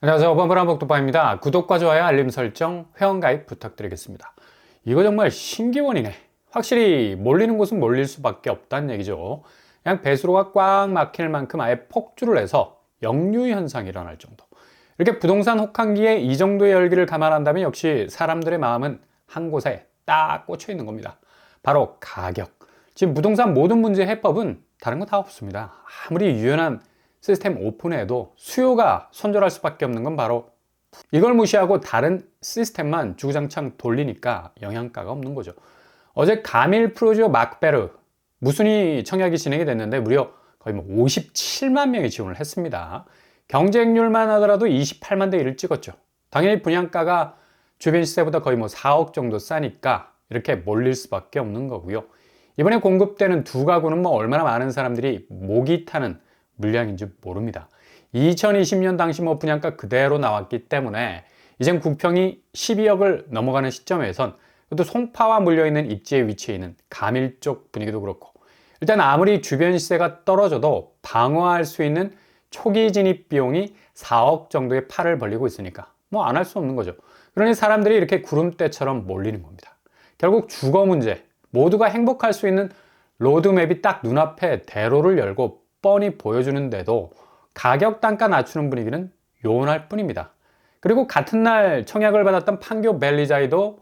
안녕하세요. 범블한 복도빠입니다. 구독과 좋아요, 알림 설정, 회원가입 부탁드리겠습니다. 이거 정말 신기원이네. 확실히 몰리는 곳은 몰릴 수밖에 없다는 얘기죠. 그냥 배수로가 꽉 막힐 만큼 아예 폭주를 해서 역류 현상이 일어날 정도. 이렇게 부동산 혹한기에 이 정도의 열기를 감안한다면 역시 사람들의 마음은 한 곳에 딱 꽂혀 있는 겁니다. 바로 가격. 지금 부동산 모든 문제의 해법은 다른 거 다 없습니다. 아무리 유연한 시스템 오픈해도 수요가 손절할 수밖에 없는 건 바로 이걸 무시하고 다른 시스템만 주구장창 돌리니까 영양가가 없는 거죠. 어제 가밀 프로지오 막베르 무순위 청약이 진행이 됐는데 무려 거의 뭐 57만 명이 지원을 했습니다. 경쟁률만 하더라도 28만 대 1을 찍었죠. 당연히 분양가가 주변 시세보다 거의 뭐 4억 정도 싸니까 이렇게 몰릴 수밖에 없는 거고요. 이번에 공급되는 두 가구는 뭐 얼마나 많은 사람들이 목이 타는 물량인지 모릅니다. 2020년 당시 뭐 분양가 그대로 나왔기 때문에 이젠 국평이 12억을 넘어가는 시점에선 또 송파와 물려있는 입지에 위치해 있는 가밀 쪽 분위기도 그렇고 일단 아무리 주변 시세가 떨어져도 방어할 수 있는 초기 진입 비용이 4억 정도의 팔을 벌리고 있으니까 뭐 안 할 수 없는 거죠. 그러니 사람들이 이렇게 구름대처럼 몰리는 겁니다. 결국 주거 문제, 모두가 행복할 수 있는 로드맵이 딱 눈앞에 대로를 열고 뻔히 보여주는데도 가격 단가 낮추는 분위기는 요원할 뿐입니다. 그리고 같은 날 청약을 받았던 판교 벨리자이도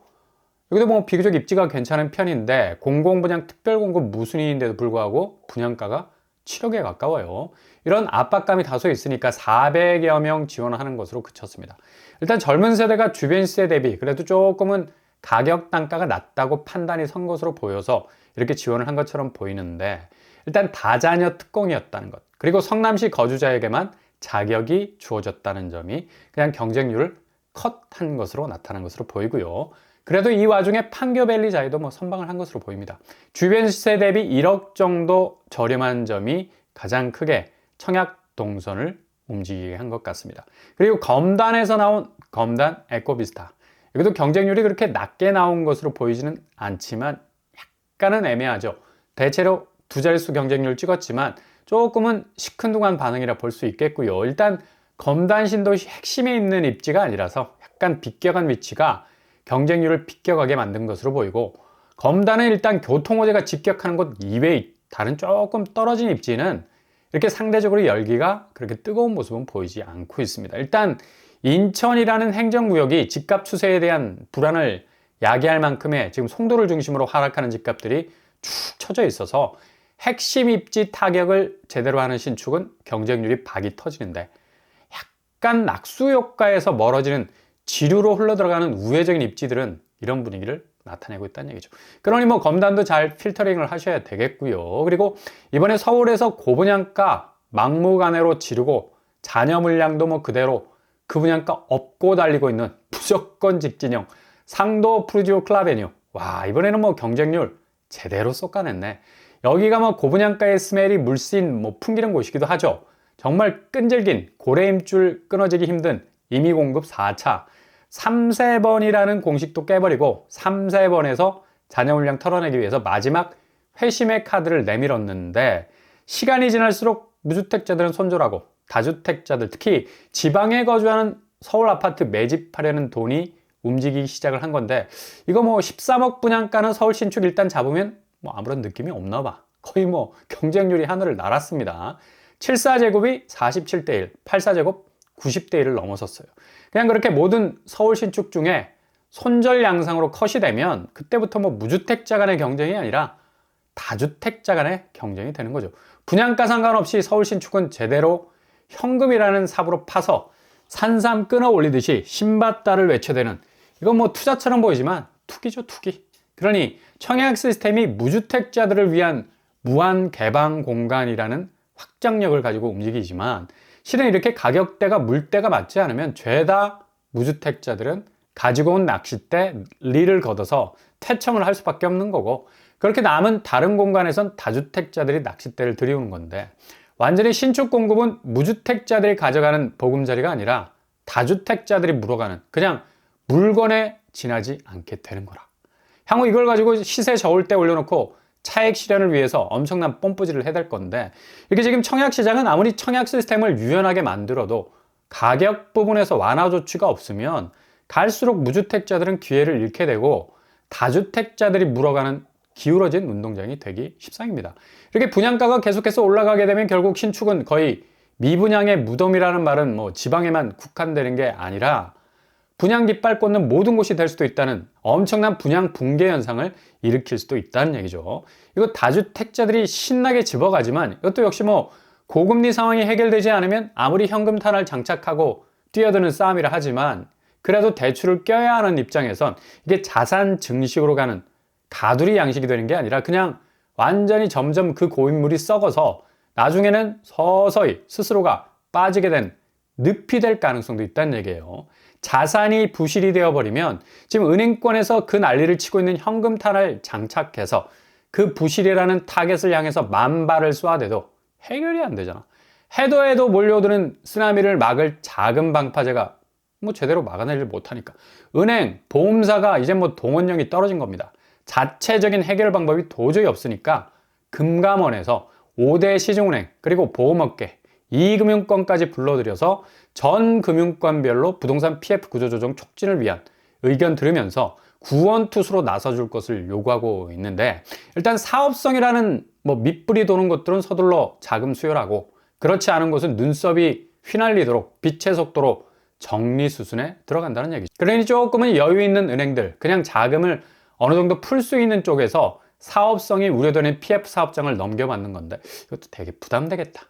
여기도 뭐 비교적 입지가 괜찮은 편인데 공공분양 특별공급 무순위인데도 불구하고 분양가가 7억에 가까워요. 이런 압박감이 다소 있으니까 400여 명 지원하는 것으로 그쳤습니다. 일단 젊은 세대가 주변 시세 대비 그래도 조금은 가격 단가가 낮다고 판단이 선 것으로 보여서 이렇게 지원을 한 것처럼 보이는데 일단 다자녀 특공이었다는 것 그리고 성남시 거주자에게만 자격이 주어졌다는 점이 그냥 경쟁률을 컷한 것으로 나타난 것으로 보이고요. 그래도 이 와중에 판교밸리자에도 뭐 선방을 한 것으로 보입니다. 주변 시세 대비 1억 정도 저렴한 점이 가장 크게 청약 동선을 움직이게 한 것 같습니다. 그리고 검단에서 나온 검단 에코비스타. 여기도 경쟁률이 그렇게 낮게 나온 것으로 보이지는 않지만 약간은 애매하죠. 대체로 두 자릿수 경쟁률 찍었지만 조금은 시큰둥한 반응이라 볼 수 있겠고요. 일단 검단 신도시 핵심에 있는 입지가 아니라서 약간 비껴간 위치가 경쟁률을 비껴가게 만든 것으로 보이고 검단은 일단 교통호재가 직격하는 곳 이외의 다른 조금 떨어진 입지는 이렇게 상대적으로 열기가 그렇게 뜨거운 모습은 보이지 않고 있습니다. 일단 인천이라는 행정구역이 집값 추세에 대한 불안을 야기할 만큼의 지금 송도를 중심으로 하락하는 집값들이 축 처져 있어서 핵심 입지 타격을 제대로 하는 신축은 경쟁률이 박이 터지는데 약간 낙수 효과에서 멀어지는 지류로 흘러들어가는 우회적인 입지들은 이런 분위기를 나타내고 있다는 얘기죠. 그러니 뭐 검단도 잘 필터링을 하셔야 되겠고요. 그리고 이번에 서울에서 고분양가 막무가내로 지르고 잔여 물량도 뭐 그대로 그 분양가 업고 달리고 있는 무조건 직진형 상도 프루지오 클라베뉴. 와 이번에는 뭐 경쟁률 제대로 쏟아냈네. 여기가 뭐 고분양가의 스멜이 물씬 뭐 풍기는 곳이기도 하죠. 정말 끈질긴 고래 힘줄 끊어지기 힘든 임의 공급 4차 3세번이라는 공식도 깨버리고 3세번에서 잔여 물량 털어내기 위해서 마지막 회심의 카드를 내밀었는데 시간이 지날수록 무주택자들은 손절하고 다주택자들 특히 지방에 거주하는 서울 아파트 매집하려는 돈이 움직이기 시작을 한 건데 이거 뭐 13억 분양가는 서울 신축 일단 잡으면 뭐 아무런 느낌이 없나 봐. 거의 뭐 경쟁률이 하늘을 날았습니다. 74제곱이 47대 1, 84제곱 90대 1을 넘어섰어요. 그냥 그렇게 모든 서울 신축 중에 손절 양상으로 컷이 되면 그때부터 뭐 무주택자 간의 경쟁이 아니라 다주택자 간의 경쟁이 되는 거죠. 분양가 상관없이 서울 신축은 제대로 현금이라는 삽으로 파서 산삼 끊어 올리듯이 신받다를 외쳐대는 이건 뭐 투자처럼 보이지만 투기죠 투기. 그러니 청약 시스템이 무주택자들을 위한 무한 개방 공간이라는 확장력을 가지고 움직이지만 실은 이렇게 가격대가 물대가 맞지 않으면 죄다 무주택자들은 가지고 온 낚싯대 리를 걷어서 퇴청을 할 수밖에 없는 거고 그렇게 남은 다른 공간에선 다주택자들이 낚싯대를 들이우는 건데 완전히 신축 공급은 무주택자들이 가져가는 보금자리가 아니라 다주택자들이 물어가는 그냥 물건에 지나지 않게 되는 거라. 향후 이걸 가지고 시세 저울 때 올려놓고 차액 실현을 위해서 엄청난 뽐뿌질을 될 건데 이게 지금 청약 시장은 아무리 청약 시스템을 유연하게 만들어도 가격 부분에서 완화 조치가 없으면 갈수록 무주택자들은 기회를 잃게 되고 다주택자들이 물어가는 기울어진 운동장이 되기 십상입니다. 이렇게 분양가가 계속해서 올라가게 되면 결국 신축은 거의 미분양의 무덤이라는 말은 뭐 지방에만 국한되는 게 아니라 분양 깃발 꽂는 모든 곳이 될 수도 있다는 엄청난 분양 붕괴 현상을 일으킬 수도 있다는 얘기죠. 이거 다주택자들이 신나게 집어가지만 이것도 역시 뭐 고금리 상황이 해결되지 않으면 아무리 현금 탄을 장착하고 뛰어드는 싸움이라 하지만 그래도 대출을 껴야 하는 입장에선 이게 자산 증식으로 가는 가두리 양식이 되는 게 아니라 그냥 완전히 점점 그 고인물이 썩어서 나중에는 서서히 스스로가 빠지게 된 늪이 될 가능성도 있다는 얘기예요. 자산이 부실이 되어버리면 지금 은행권에서 그 난리를 치고 있는 현금 탄을 장착해서 그 부실이라는 타겟을 향해서 만발을 쏘아대도 해결이 안 되잖아. 해도 해도 몰려드는 쓰나미를 막을 작은 방파제가 뭐 제대로 막아내질 못하니까 은행, 보험사가 이제 뭐 동원력이 떨어진 겁니다. 자체적인 해결 방법이 도저히 없으니까 금감원에서 5대 시중은행 그리고 보험업계 이 금융권까지 불러들여서 전 금융권별로 부동산 PF 구조 조정 촉진을 위한 의견 들으면서 구원 투수로 나서줄 것을 요구하고 있는데 일단 사업성이라는 뭐 밑불이 도는 것들은 서둘러 자금 수혈하고 그렇지 않은 곳은 눈썹이 휘날리도록 빛의 속도로 정리 수순에 들어간다는 얘기죠. 그러니 조금은 여유 있는 은행들 그냥 자금을 어느 정도 풀 수 있는 쪽에서 사업성이 우려되는 PF 사업장을 넘겨받는 건데 이것도 되게 부담되겠다.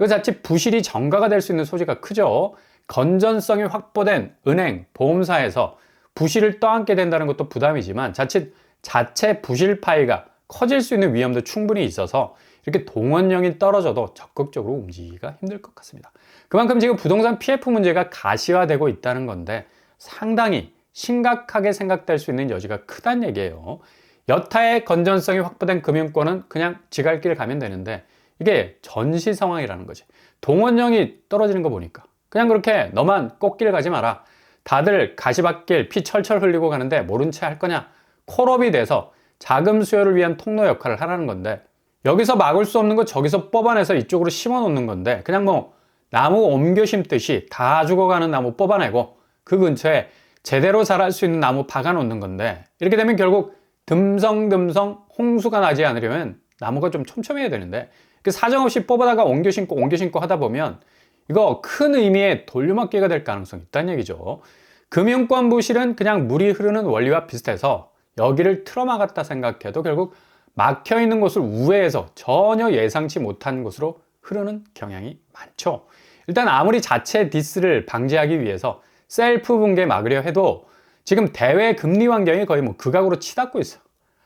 이거 자칫 부실이 정가가 될 수 있는 소지가 크죠. 건전성이 확보된 은행, 보험사에서 부실을 떠안게 된다는 것도 부담이지만 자칫 자체 부실 파이가 커질 수 있는 위험도 충분히 있어서 이렇게 동원령이 떨어져도 적극적으로 움직이기가 힘들 것 같습니다. 그만큼 지금 부동산 PF 문제가 가시화되고 있다는 건데 상당히 심각하게 생각될 수 있는 여지가 크다는 얘기예요. 여타의 건전성이 확보된 금융권은 그냥 지갈길 가면 되는데 이게 전시 상황이라는 거지. 동원령이 떨어지는 거 보니까 그냥 그렇게 너만 꽃길 가지 마라. 다들 가시밭길 피 철철 흘리고 가는데 모른 채 할 거냐? 콜업이 돼서 자금 수요를 위한 통로 역할을 하라는 건데 여기서 막을 수 없는 거 저기서 뽑아내서 이쪽으로 심어 놓는 건데 그냥 뭐 나무 옮겨 심듯이 다 죽어가는 나무 뽑아내고 그 근처에 제대로 자랄 수 있는 나무 박아 놓는 건데 이렇게 되면 결국 듬성듬성 홍수가 나지 않으려면 나무가 좀 촘촘해야 되는데 그 사정없이 뽑아다가 옮겨 심고 옮겨 심고 하다 보면 이거 큰 의미의 돌려막기가 될 가능성이 있다는 얘기죠. 금융권 부실은 그냥 물이 흐르는 원리와 비슷해서 여기를 틀어막았다 생각해도 결국 막혀 있는 곳을 우회해서 전혀 예상치 못한 곳으로 흐르는 경향이 많죠. 일단 아무리 자체 디스를 방지하기 위해서 셀프 붕괴 막으려 해도 지금 대외 금리 환경이 거의 뭐 극악으로 치닫고 있어.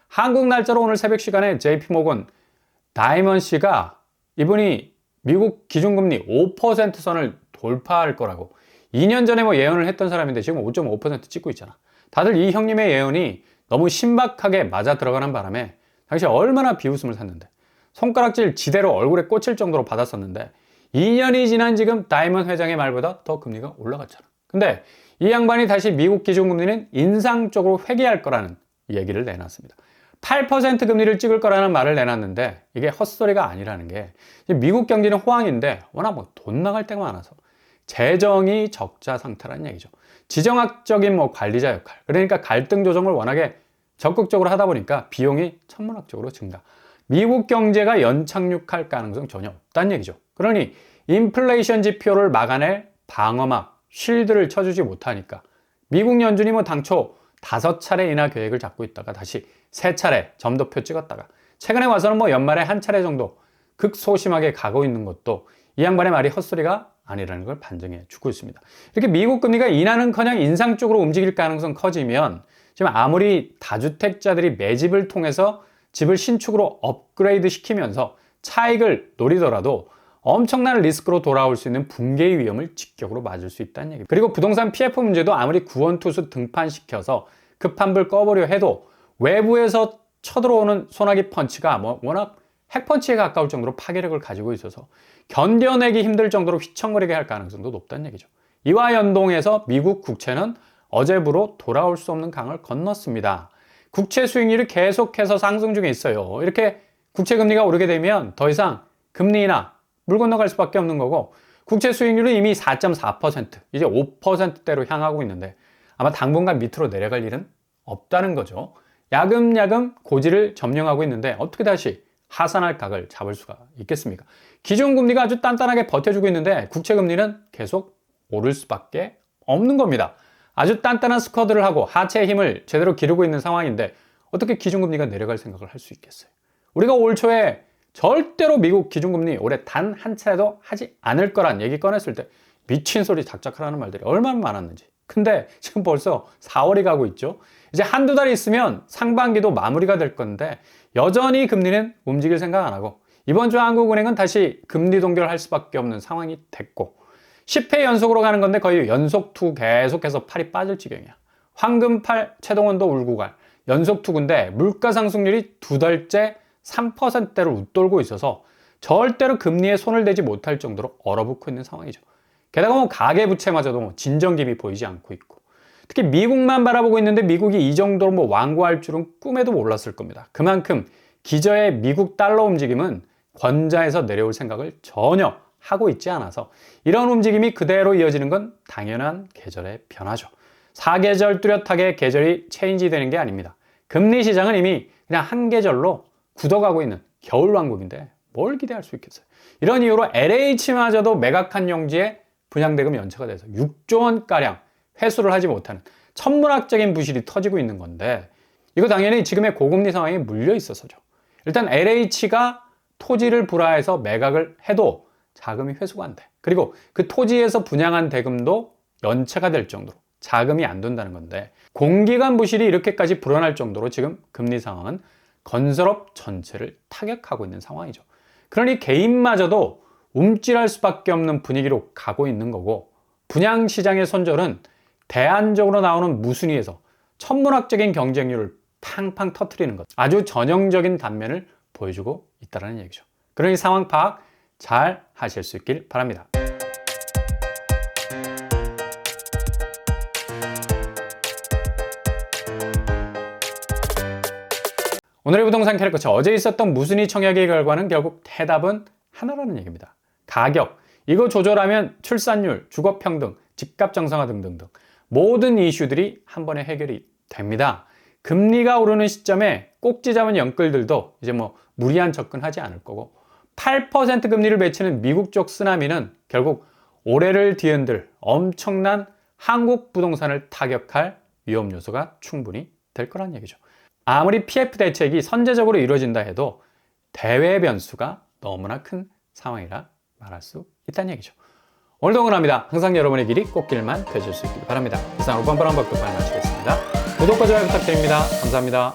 한국 날짜로 오늘 새벽 시간에 JP 모건 다이먼 씨가 이분이 미국 기준금리 5% 선을 돌파할 거라고 2년 전에 뭐 예언을 했던 사람인데 지금 5.5% 찍고 있잖아. 다들 이 형님의 예언이 너무 신박하게 맞아 들어가는 바람에 당시 얼마나 비웃음을 샀는데 손가락질 지대로 얼굴에 꽂힐 정도로 받았었는데 2년이 지난 지금 다이먼 회장의 말보다 더 금리가 올라갔잖아. 근데 이 양반이 다시 미국 기준금리는 인상 쪽으로 회귀할 거라는 얘기를 내놨습니다. 8% 금리를 찍을 거라는 말을 내놨는데 이게 헛소리가 아니라는 게 미국 경제는 호황인데 워낙 뭐 돈 나갈 때가 많아서 재정이 적자 상태라는 얘기죠. 지정학적인 뭐 관리자 역할 그러니까 갈등 조정을 워낙에 적극적으로 하다 보니까 비용이 천문학적으로 증가. 미국 경제가 연착륙할 가능성 전혀 없다는 얘기죠. 그러니 인플레이션 지표를 막아낼 방어막 쉴드를 쳐주지 못하니까 미국 연준이 뭐 당초 다섯 차례 인하 계획을 잡고 있다가 다시 세 차례 점도표 찍었다가 최근에 와서는 뭐 연말에 한 차례 정도 극소심하게 가고 있는 것도 이 양반의 말이 헛소리가 아니라는 걸 반증해 주고 있습니다. 이렇게 미국 금리가 인하는커녕 인상 쪽으로 움직일 가능성 커지면 지금 아무리 다주택자들이 매집을 통해서 집을 신축으로 업그레이드 시키면서 차익을 노리더라도 엄청난 리스크로 돌아올 수 있는 붕괴의 위험을 직격으로 맞을 수 있다는 얘기입니다. 그리고 부동산 PF 문제도 아무리 구원투수 등판시켜서 급한 불 꺼보려 해도 외부에서 쳐들어오는 소나기 펀치가 뭐 워낙 핵펀치에 가까울 정도로 파괴력을 가지고 있어서 견뎌내기 힘들 정도로 휘청거리게 할 가능성도 높다는 얘기죠. 이와 연동해서 미국 국채는 어제부로 돌아올 수 없는 강을 건넜습니다. 국채 수익률이 계속해서 상승 중에 있어요. 이렇게 국채 금리가 오르게 되면 더 이상 금리 인하 물 건너갈 수밖에 없는 거고 국채 수익률은 이미 4.4%, 이제 5%대로 향하고 있는데 아마 당분간 밑으로 내려갈 일은 없다는 거죠. 야금야금 고지를 점령하고 있는데 어떻게 다시 하산할 각을 잡을 수가 있겠습니까? 기준금리가 아주 단단하게 버텨주고 있는데 국채 금리는 계속 오를 수밖에 없는 겁니다. 아주 단단한 스쿼드를 하고 하체의 힘을 제대로 기르고 있는 상황인데 어떻게 기준금리가 내려갈 생각을 할 수 있겠어요? 우리가 올 초에 절대로 미국 기준금리 올해 단 한 차례도 하지 않을 거란 얘기 꺼냈을 때 미친 소리 작작하라는 말들이 얼마나 많았는지. 근데 지금 벌써 4월이 가고 있죠. 이제 한두 달 있으면 상반기도 마무리가 될 건데 여전히 금리는 움직일 생각 안 하고 이번 주 한국은행은 다시 금리 동결할 수밖에 없는 상황이 됐고 10회 연속으로 가는 건데 거의 연속 투 계속해서 팔이 빠질 지경이야. 황금팔 최동원도 울고 갈 연속 투구인데 물가 상승률이 두 달째 3%대를 웃돌고 있어서 절대로 금리에 손을 대지 못할 정도로 얼어붙고 있는 상황이죠. 게다가 뭐 가계 부채마저도 뭐 진정김이 보이지 않고 있고 특히 미국만 바라보고 있는데 미국이 이 정도로 뭐 완고할 줄은 꿈에도 몰랐을 겁니다. 그만큼 기저의 미국 달러 움직임은 권자에서 내려올 생각을 전혀 하고 있지 않아서 이런 움직임이 그대로 이어지는 건 당연한 계절의 변화죠. 사계절 뚜렷하게 계절이 체인지 되는 게 아닙니다. 금리 시장은 이미 그냥 한 계절로 굳어가고 있는 겨울왕국인데 뭘 기대할 수 있겠어요? 이런 이유로 LH마저도 매각한 용지에 분양대금 연체가 돼서 6조 원가량 회수를 하지 못하는 천문학적인 부실이 터지고 있는 건데 이거 당연히 지금의 고금리 상황에 물려 있어서죠. 일단 LH가 토지를 불화해서 매각을 해도 자금이 회수가 안 돼. 그리고 그 토지에서 분양한 대금도 연체가 될 정도로 자금이 안 돈다는 건데 공기관 부실이 이렇게까지 불어날 정도로 지금 금리 상황은 건설업 전체를 타격하고 있는 상황이죠. 그러니 개인마저도 움찔할 수밖에 없는 분위기로 가고 있는 거고 분양 시장의 손절은 대안적으로 나오는 무순위에서 천문학적인 경쟁률을 팡팡 터트리는 것 아주 전형적인 단면을 보여주고 있다는 얘기죠. 그러니 상황 파악 잘 하실 수 있길 바랍니다. 오늘의 부동산 캐릭터처 어제 있었던 무순위 청약의 결과는 결국 대답은 하나라는 얘기입니다. 가격. 이거 조절하면 출산율, 주거평등, 집값 정상화 등등등 모든 이슈들이 한 번에 해결이 됩니다. 금리가 오르는 시점에 꼭지 잡은 영끌들도 이제 뭐 무리한 접근하지 않을 거고 8% 금리를 맺히는 미국 쪽 쓰나미는 결국 올해를 뒤흔들 엄청난 한국 부동산을 타격할 위험 요소가 충분히 될 거란 얘기죠. 아무리 PF 대책이 선제적으로 이루어진다 해도 대외 변수가 너무나 큰 상황이라 말할 수 있다는 얘기죠. 오늘도 응원합니다. 항상 여러분의 길이 꽃길만 되실 수 있길 바랍니다. 이상으로 뻔뻔한 법급을 마치겠습니다. 구독과 좋아요 부탁드립니다. 감사합니다.